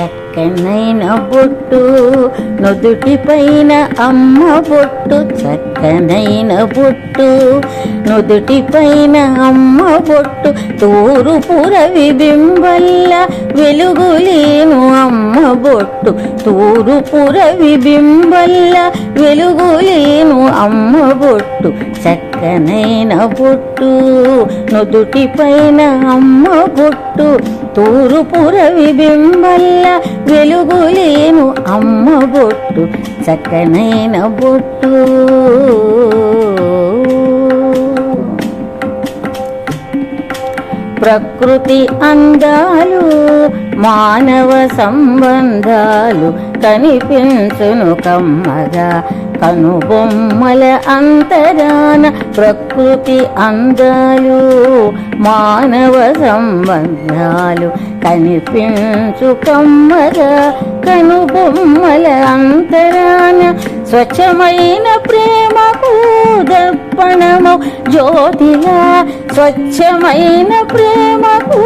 చక్కనైన బొట్టు నుదుటి పైన అమ్మ బొట్టు చక్కనైన బొట్టు నుదుటి పైన అమ్మ బొట్టు పురవి బింబల్ల వెలుగులేను అమ్మ బొట్టు తూరు పురవి బింబల్ల వెలుగులేను అమ్మ బొట్టు చక్కనైన బొట్టు నుదుటి పైన అమ్మ బొట్టు. తూరుపుర విబింబల్ల వెలుగులేను అమ్మ బొట్టు చక్కనైన బొట్టు. ప్రకృతి అందాలు మానవ సంబంధాలు కనిపించును కమ్మగా. కనుబొమ్మల అంతరాన ప్రకృతి అందాలు మానవ సంబంధాలు కనిపించు కమ్మగా కనుబొమ్మల అంతరాన స్వచ్ఛమైన ప్రేమకు దర్పణము జ్యోతిలా స్వచ్ఛమైన ప్రేమకు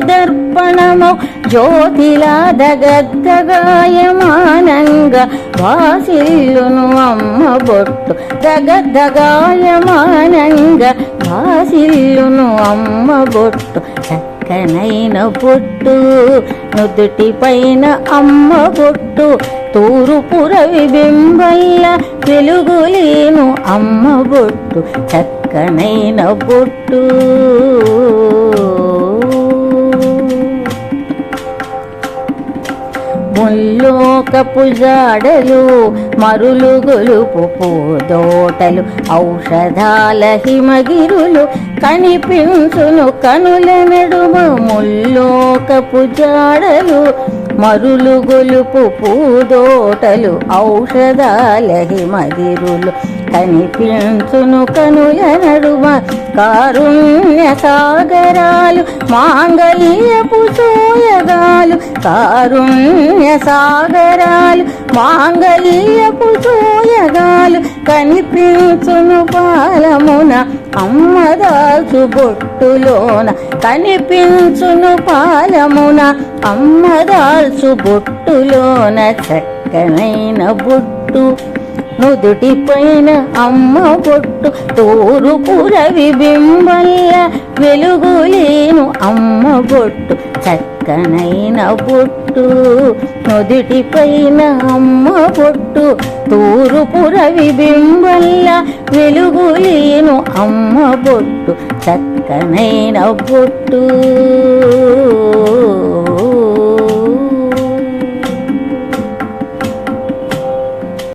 దర్పణము జ్యోతిలా. దగద్దగాయమానంగా వాసిల్లును అమ్మ బొట్టు. దగద్దగాయమానంగా వాసిల్లును అమ్మ బొట్టు. చక్కనైన బొట్టు నుదుటి పైన అమ్మ బొట్టు. తూరుపుర విబింబల్ల వెలుగులేను అమ్మ బొట్టు చక్కనైన బొట్టు. ముల్లోకపు జాడలు మరులు గొలుపు పూదోటలు ఔషధాల హిమగిరులు కనిపించును కనుల నడుమ ముల్లోకపు జాడలు మరులు గొలుపు పూదోటలు ఔషధాలహి మదిరులు. కనిపించును కనుయనడుమ కారుణ్య సాగరాలు మాంగళ్యపు సోయగాలు కారుణ్య సాగరాలు మాంగళ్యపు సోయగాలు కనిపించును పాలమున అమ్మదాసు బొట్టులోన కనిపించును పాలమున అమ్మదాల్సు బొట్టులోన చక్కనైన బొట్టు నుదుటిపైన అమ్మ బొట్టు తూరుపుర విబింబల్ల వెలుగులేను అమ్మ బొట్టు చక్కనైన బొట్టు నుదుటిపైన అమ్మ పొట్టు తూరుపుర విబింబల్ల వెలుగులేను అమ్మ బొట్టు చక్కనైన బొట్టు